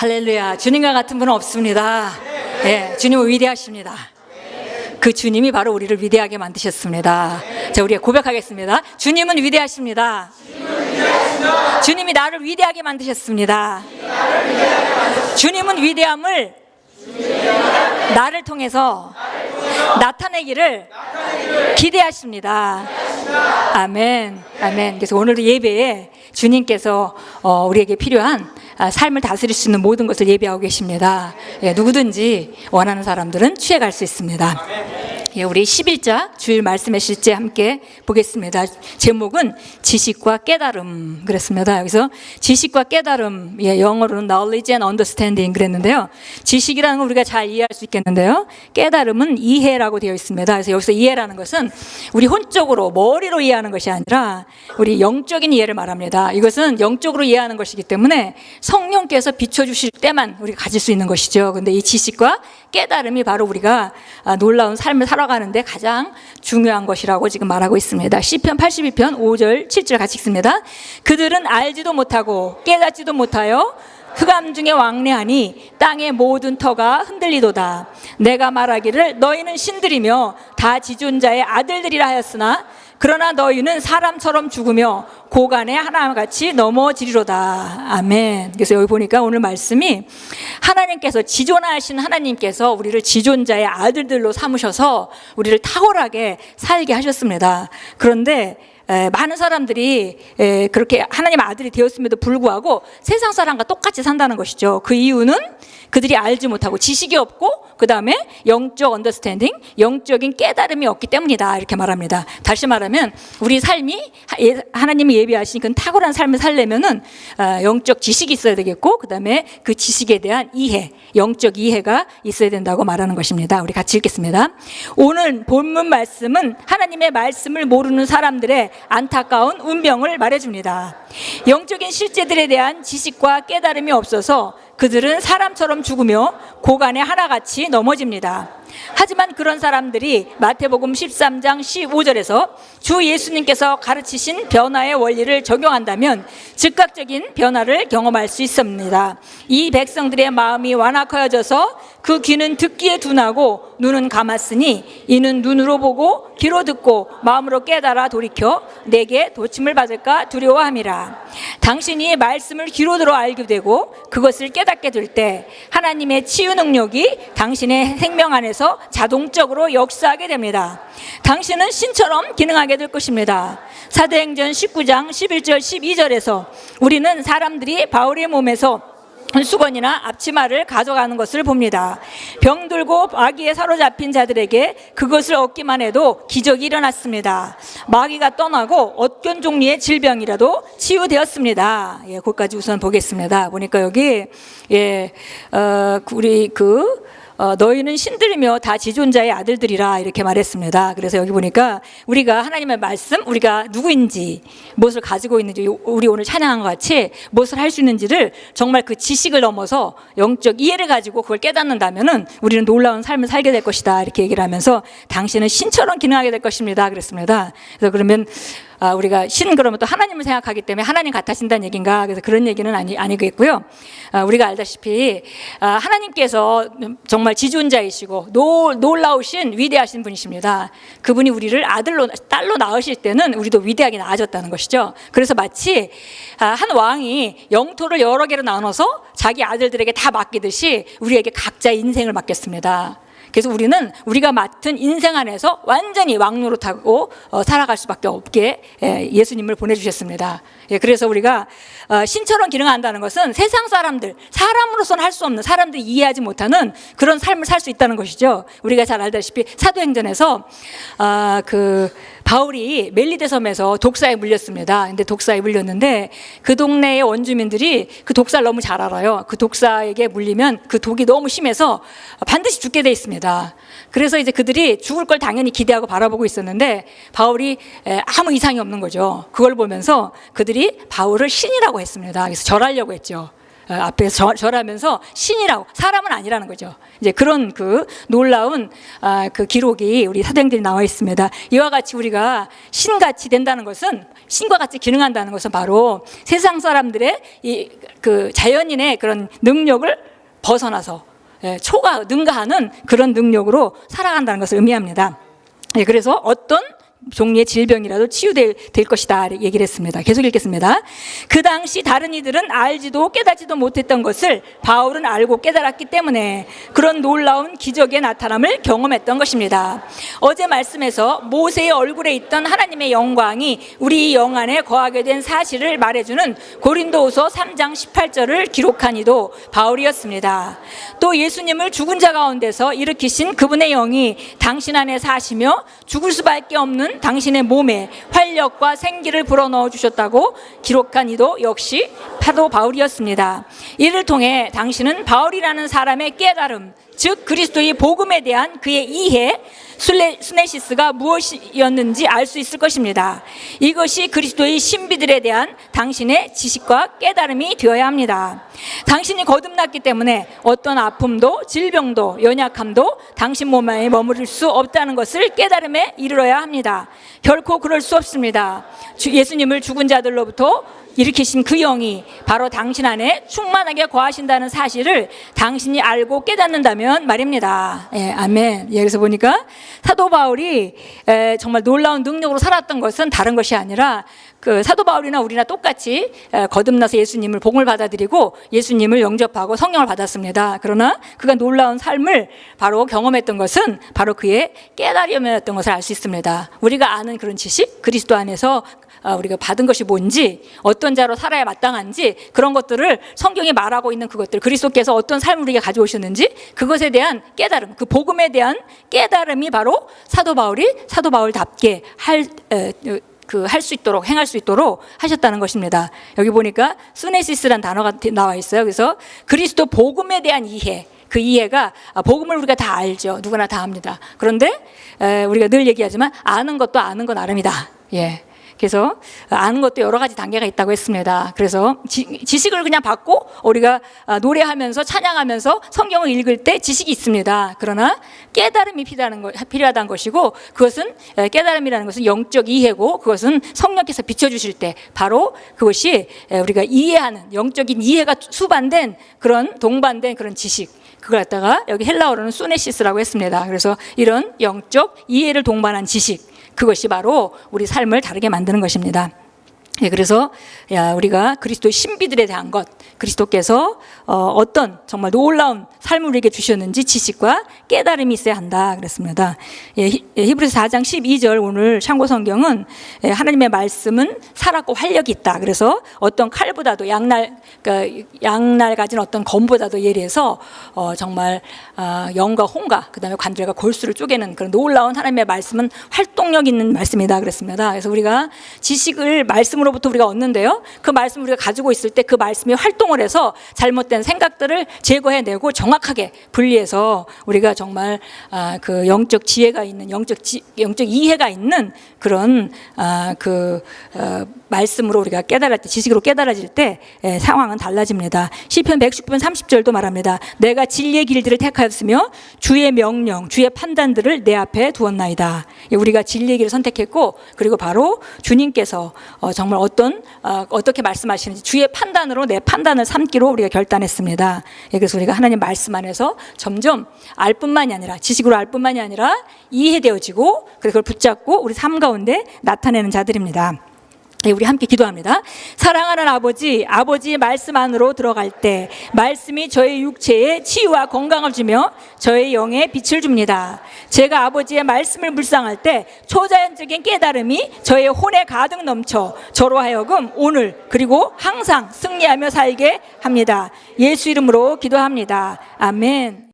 할렐루야. 주님과 같은 분은 없습니다. 예, 주님은 위대하십니다. 그 주님이 바로 우리를 위대하게 만드셨습니다. 자, 우리가 고백하겠습니다. 주님은 위대하십니다. 주님이 나를 위대하게 만드셨습니다. 주님은 위대함을 나를 통해서 나타내기를 기대하십니다. 아멘. 아멘. 그래서 오늘 예배에 주님께서 어, 우리에게 필요한 아, 삶을 다스릴 수 있는 모든 것을 예배하고 계십니다. 예, 누구든지 원하는 사람들은 취해갈 수 있습니다. 예, 우리 11자 주일 말씀의 실제 함께 보겠습니다. 제목은 지식과 깨달음 그랬습니다. 여기서 지식과 깨달음, 예, 영어로는 knowledge and understanding 그랬는데요. 지식이라는 건 우리가 잘 이해할 수 있겠는데요. 깨달음은 이해라고 되어 있습니다. 그래서 여기서 이해라는 것은 우리 혼적으로 머리로 이해하는 것이 아니라 우리 영적인 이해를 말합니다. 이것은 영적으로 이해하는 것이기 때문에 성령께서 비춰주실 때만 우리가 가질 수 있는 것이죠. 근데 이 지식과 깨달음이 바로 우리가 아, 놀라운 삶을 살아 가는데 가장 중요한 것이라고 지금 말하고 있습니다. 시편 82편 5절 7절 같이 읽습니다. 그들은 알지도 못하고 깨닫지도 못하여 흑암 중에 왕래하니 땅의 모든 터가 흔들리도다. 내가 말하기를 너희는 신들이며 다 지존자의 아들들이라 하였으나 그러나 너희는 사람처럼 죽으며 고간에 하나같이 넘어지리로다. 아멘. 그래서 여기 보니까 오늘 말씀이 하나님께서 지존하신 하나님께서 우리를 지존자의 아들들로 삼으셔서 우리를 탁월하게 살게 하셨습니다. 그런데 에, 많은 사람들이 에, 그렇게 하나님 아들이 되었음에도 불구하고 세상 사람과 똑같이 산다는 것이죠. 그 이유는 그들이 알지 못하고 지식이 없고 그 다음에 영적 언더스탠딩, 영적인 깨달음이 없기 때문이다 이렇게 말합니다. 다시 말하면 우리 삶이 하- 예- 하나님이 예비하신 그 탁월한 삶을 살려면은 아, 영적 지식이 있어야 되겠고 그 다음에 그 지식에 대한 이해, 영적 이해가 있어야 된다고 말하는 것입니다. 우리 같이 읽겠습니다. 오늘 본문 말씀은 하나님의 말씀을 모르는 사람들의 안타까운 운명을 말해줍니다. 영적인 실제들에 대한 지식과 깨달음이 없어서 그들은 사람처럼 죽으며 고간에 하나같이 넘어집니다. 하지만 그런 사람들이 마태복음 13장 15절에서 주 예수님께서 가르치신 변화의 원리를 적용한다면 즉각적인 변화를 경험할 수 있습니다. 이 백성들의 마음이 완악하여져서 그 귀는 듣기에 둔하고 눈은 감았으니 이는 눈으로 보고 귀로 듣고 마음으로 깨달아 돌이켜 내게 도침을 받을까 두려워함이라. 당신이 말씀을 귀로 들어 알게 되고 그것을 깨닫게 될 때 하나님의 치유 능력이 당신의 생명 안에서 자동적으로 역사하게 됩니다. 당신은 신처럼 기능하게 될 것입니다. 사도행전 19장 11절 12절에서 우리는 사람들이 바울의 몸에서 수건이나 앞치마를 가져가는 것을 봅니다. 병들고 마귀에 사로잡힌 자들에게 그것을 얻기만 해도 기적이 일어났습니다. 마귀가 떠나고 어떤 종류의 질병이라도 치유되었습니다. 예, 거기까지 우선 보겠습니다. 보니까 여기 예, 어, 우리 그 어, 너희는 신들이며 다 지존자의 아들들이라 이렇게 말했습니다. 그래서 여기 보니까 우리가 하나님의 말씀, 우리가 누구인지, 무엇을 가지고 있는지, 우리 오늘 찬양한 것 같이 무엇을 할 수 있는지를 정말 그 지식을 넘어서 영적 이해를 가지고 그걸 깨닫는다면은 우리는 놀라운 삶을 살게 될 것이다. 이렇게 얘기를 하면서 당신은 신처럼 기능하게 될 것입니다. 그랬습니다. 그래서 그러면 아, 우리가 신 그러면 또 하나님을 생각하기 때문에 하나님 같아진다는 얘기인가? 그래서 그런 얘기는 아니, 아니겠고요. 아, 우리가 알다시피 아, 하나님께서 정말 지존자이시고 노, 놀라우신 위대하신 분이십니다. 그분이 우리를 아들로, 딸로 낳으실 때는 우리도 위대하게 낳아졌다는 것이죠. 그래서 마치 아, 한 왕이 영토를 여러 개로 나눠서 자기 아들들에게 다 맡기듯이 우리에게 각자 인생을 맡겼습니다. 그래서 우리는 우리가 맡은 인생 안에서 완전히 왕노릇하고 어, 살아갈 수밖에 없게 예, 예수님을 보내주셨습니다. 예, 그래서 우리가 어, 신처럼 기능한다는 것은 세상 사람들, 사람으로서는 할 수 없는 사람들이 이해하지 못하는 그런 삶을 살 수 있다는 것이죠. 우리가 잘 알다시피 사도행전에서 아, 그 바울이 멜리데 섬에서 독사에 물렸습니다. 근데 독사에 물렸는데 그 동네의 원주민들이 그 독사를 너무 잘 알아요. 그 독사에게 물리면 그 독이 너무 심해서 반드시 죽게 돼 있습니다. 그래서 이제 그들이 죽을 걸 당연히 기대하고 바라보고 있었는데 바울이 에, 아무 이상이 없는 거죠. 그걸 보면서 그 들이 바울을 신이라고 했습니다. 그래서 절하려고 했죠. 어, 앞에서 절- 절하면서 신이라고 사람은 아니라는 거죠. 이제 그런 그 놀라운 아, 그 기록이 우리 사도행전에 나와 있습니다. 이와 같이 우리가 신같이 된다는 것은 신과 같이 기능한다는 것은 바로 세상 사람들의 이 그 자연인의 그런 능력을 벗어나서 예, 초과 능가하는 그런 능력으로 살아간다는 것을 의미합니다. 예, 그래서 어떤 종류의 질병이라도 치유될 될 것이다 얘기를 했습니다. 계속 읽겠습니다. 그 당시 다른 이들은 알지도 깨닫지도 못했던 것을 바울은 알고 깨달았기 때문에 그런 놀라운 기적의 나타남을 경험했던 것입니다. 어제 말씀에서 모세의 얼굴에 있던 하나님의 영광이 우리 영 안에 거하게 된 사실을 말해주는 고린도후서 3장 18절을 기록한 이도 바울이었습니다. 또 예수님을 죽은 자 가운데서 일으키신 그분의 영이 당신 안에 사시며 죽을 수밖에 없는 당신의 몸에 활력과 생기를 불어넣어 주셨다고 기록한 이도 역시 파도 바울이었습니다. 이를 통해 당신은 바울이라는 사람의 깨달음, 즉 그리스도의 복음에 대한 그의 이해, 술레, 스네시스가 무엇이었는지 알 수 있을 것입니다. 이것이 그리스도의 신비들에 대한 당신의 지식과 깨달음이 되어야 합니다. 당신이 거듭났기 때문에 어떤 아픔도 질병도 연약함도 당신 몸 안에 머무를 수 없다는 것을 깨달음에 이르러야 합니다. 결코 그럴 수 없습니다. 주- 예수님을 죽은 자들로부터 일으키신 그 영이 바로 당신 안에 충만하게 거하신다는 사실을 당신이 알고 깨닫는다면 말입니다. 예, 아멘. 예, 그래서 보니까 사도 바울이 에, 정말 놀라운 능력으로 살았던 것은 다른 것이 아니라 그 사도 바울이나 우리나 똑같이 에, 거듭나서 예수님을 복음을 받아들이고 예수님을 영접하고 성령을 받았습니다. 그러나 그가 놀라운 삶을 바로 경험했던 것은 바로 그의 깨달음이었던 것을 알 수 있습니다. 우리가 아는 그런 지식, 그리스도 안에서 어, 우리가 받은 것이 뭔지 어떤 자로 살아야 마땅한지 그런 것들을 성경이 말하고 있는 그것들 그리스도께서 어떤 삶을 우리에게 가져오셨는지 그것에 대한 깨달음 그 복음에 대한 깨달음이 바로 사도 바울이 사도 바울답게 할그할수 있도록 행할 수 있도록 하셨다는 것입니다. 여기 보니까 수네시스란 단어가 나와 있어요. 그래서 그리스도 복음에 대한 이해 그 이해가 아, 복음을 우리가 다 알죠. 누구나 다 합니다. 그런데 에, 우리가 늘 얘기하지만 아는 것도 아는 건 나름이다. 예. 그래서 아는 것도 여러 가지 단계가 있다고 했습니다. 그래서 지, 지식을 그냥 받고 우리가 아, 노래하면서 찬양하면서 성경을 읽을 때 지식이 있습니다. 그러나 깨달음이 필요하다는, 것, 필요하다는 것이고 그것은 에, 깨달음이라는 것은 영적 이해고 그것은 성령께서 비춰주실 때 바로 그것이 에, 우리가 이해하는 영적인 이해가 수반된 그런 동반된 그런 지식 그걸 갖다가 여기 헬라어로는 소네시스라고 했습니다. 그래서 이런 영적 이해를 동반한 지식 그것이 바로 우리 삶을 다르게 만드는 것입니다. 예, 그래서 야, 우리가 그리스도의 신비들에 대한 것, 그리스도께서 어, 떤 정말 놀라운 삶을 우리에게 주셨는지 지식과 깨달음이 있어야 한다 그랬습니다. 예, 히- 예, 히브리서 4장 12절 오늘 참고 성경은 예, 하나님의 말씀은 살았고 활력이 있다. 그래서 어떤 칼보다도 양날 그러니까 양날 가진 어떤 검보다도 예리해서 어, 정말 아, 영과 홍과 그다음에 관절과 골수를 쪼개는 그런 놀라운 하나님의 말씀은 활동력 있는 말씀이다 그랬습니다. 그래서 우리가 지식을 말씀으로 부터 우리가 얻는데요. 그 말씀 을 우리가 가지고 있을 때 그 말씀이 활동을 해서 잘못된 생각들을 제거해내고 정확하게 분리해서 우리가 정말 아, 그 영적 지혜가 있는 영적 지, 영적 이해가 있는 그런 아, 그 어, 말씀으로 우리가 깨달을 때 지식으로 깨달아질 때 예, 상황은 달라집니다. 시편 110편 30절도 말합니다. 내가 진리의 길들을 택하였으며 주의 명령, 주의 판단들을 내 앞에 두었나이다. 예, 우리가 진리의 길을 선택했고 그리고 바로 주님께서 어, 정말 어떤 어, 어떻게 말씀하시는지 주의 판단으로 내 판단을 삼기로 우리가 결단했습니다. 예, 그래서 우리가 하나님 말씀 안에서 점점 알 뿐만이 아니라 지식으로 알 뿐만이 아니라 이해되어지고 그걸 붙잡고 우리 삶 가운데 나타내는 자들입니다. 네, 우리 함께 기도합니다. 사랑하는 아버지, 아버지의 말씀 안으로 들어갈 때 말씀이 저의 육체에 치유와 건강을 주며 저의 영에 빛을 줍니다. 제가 아버지의 말씀을 묵상할 때 초자연적인 깨달음이 저의 혼에 가득 넘쳐 저로 하여금 오늘 그리고 항상 승리하며 살게 합니다. 예수 이름으로 기도합니다. 아멘.